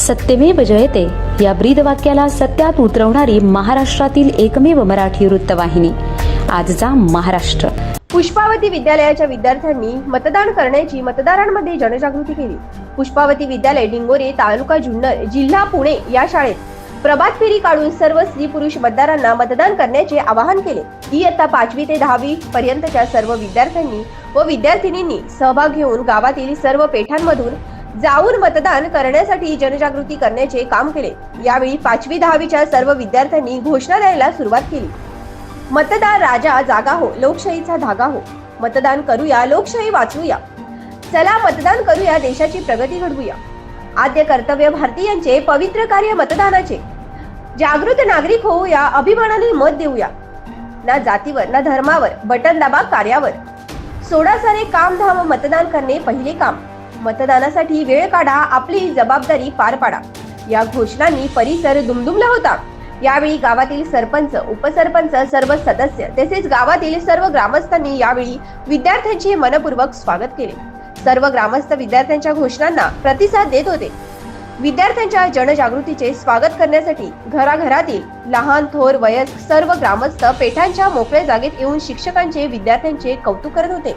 सत्यमेव जयते. या ब्रीद वाक्याला सत्यात उतरवणारी महाराष्ट्रातील एकमेव मराठी वृत्तवाहिनी. आजचा महाराष्ट्र. पुष्पावती विद्यालयाच्या विद्यार्थ्यांनी मतदान करण्याची मतदारांमध्ये जनजागृती केली. पुष्पावती विद्यालय डिंगोरे तालुका जुन्नर जिल्हा पुणे या शाळेत. प्रभात फेरी काढून सर्व स्त्री पुरुष मतदारांना मतदान करण्याचे आवाहन केले. इयत्ता पाचवी ते दहावी पर्यंतच्या सर्व विद्यार्थ्यांनी व विद्यार्थिनींनी सहभाग घेऊन गावातील सर्व पेठांमधून जाऊन मतदान करण्यासाठी जनजागृती करण्याचे काम केले. यावेळी पाचवी दहावीच्या सर्व विद्यार्थ्यांनी घोषणा द्यायला सुरुवात केली. मतदार राजा जागा हो लोकशाहीचा धागा हो. मतदान करूया लोकशाही वाचवूया. चला मतदान करूया देशाची प्रगती घडवूया. आद्य कर्तव्य भारतीयांचे पवित्र कार्य मतदानाचे. जागृत नागरिक होऊया अभिमानाने मत देऊया. ना जातीवर ना धर्मावर बटन दाबा कार्यावर. सोडा सारे काम धाम मतदान करणे पहिले काम. मतदानासाठी वेळ काढा आपली जबाबदारी पार पाडा. या घोषणांनी परिसर दुमदुमला होता. यावेळी गावातील सरपंच उपसरपंच सर्व सदस्य तसेच गावातील सर्व ग्रामस्थांनी यावेळी विद्यार्थ्यांचे मनपूर्वक स्वागत केले. सर्व ग्रामस्थ विद्यार्थ्यांच्या घोषणांना प्रतिसाद देत होते. विद्यार्थ्यांच्या जनजागृतीचे स्वागत करण्यासाठी घराघरातील लहान थोर वयस्क सर्व ग्रामस्थ पेठांच्या मोकळ्या जागेत येऊन शिक्षकांचे विद्यार्थ्यांचे कौतुक करत होते.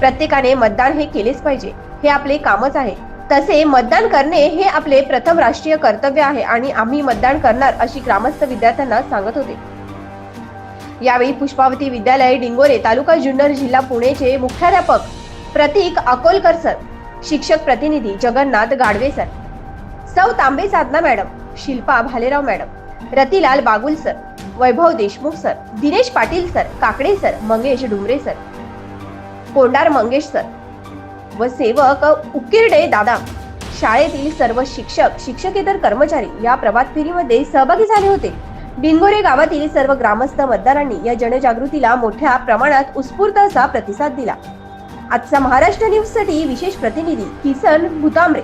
प्रत्येकाने मतदान हे केलेच पाहिजे. हे आपले कामच आहे. तसे मतदान करणे हे आपले प्रथम राष्ट्रीय कर्तव्य आहे आणि आम्ही मतदान करणार अशी ग्रामस्थ विद्यार्थ्यांना सांगत होते. यावेळी पुष्पावती विद्यालय डिंगोरे तालुका जुन्नर जिल्हा पुणेचे मुख्याध्यापक प्रतीक अकोलकर सर शिक्षक प्रतिनिधी जगन्नाथ गाडवे सर सौ Tambe Sadhana madam Shilpa Bhalerao madam Ratilal Bagul sir Vaibhav Deshmukh sir Dinesh Patil sir Kakade sir Mangesh Dumre sir Kondar Mangesh sir व सेवक उकिरडे दादा. शाळेतील सर्व शिक्षक शिक्षकेतर कर्मचारी या प्रभात फेरीमध्ये सहभागी झाले होते. डिंगोरे गावातील सर्व ग्रामस्थ मतदारांनी या जनजागृतीला मोठ्या प्रमाणात उत्स्फूर्त असा प्रतिसाद दिला. आजचा महाराष्ट्र न्यूजसाठी विशेष प्रतिनिधी किसन भुतांबरे.